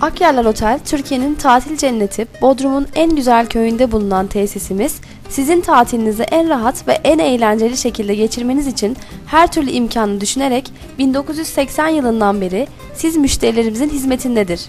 Akyarlar Otel, Türkiye'nin tatil cenneti, Bodrum'un en güzel köyünde bulunan tesisimiz, sizin tatilinizi en rahat ve en eğlenceli şekilde geçirmeniz için her türlü imkanı düşünerek 1980 yılından beri siz müşterilerimizin hizmetindedir.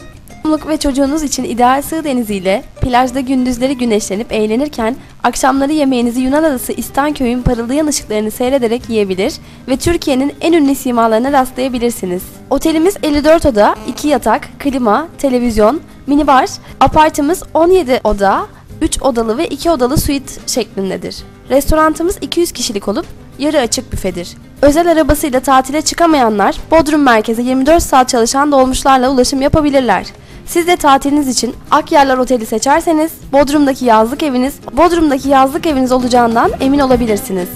Çocuk ve çocuğunuz için ideal sığ deniziyle plajda gündüzleri güneşlenip eğlenirken akşamları yemeğinizi Yunan adası İstanköy'ün parıldayan ışıklarını seyrederek yiyebilir ve Türkiye'nin en ünlü simalarına rastlayabilirsiniz. Otelimiz 54 oda, 2 yatak, klima, televizyon, minibar, apartımız 17 oda, 3 odalı ve 2 odalı suite şeklindedir. Restorantımız 200 kişilik olup yarı açık büfedir. Özel arabasıyla tatile çıkamayanlar Bodrum merkeze 24 saat çalışan dolmuşlarla ulaşım yapabilirler. Siz de tatiliniz için Akyarlar Oteli seçerseniz Bodrum'daki yazlık eviniz Bodrum'daki yazlık eviniz olacağından emin olabilirsiniz.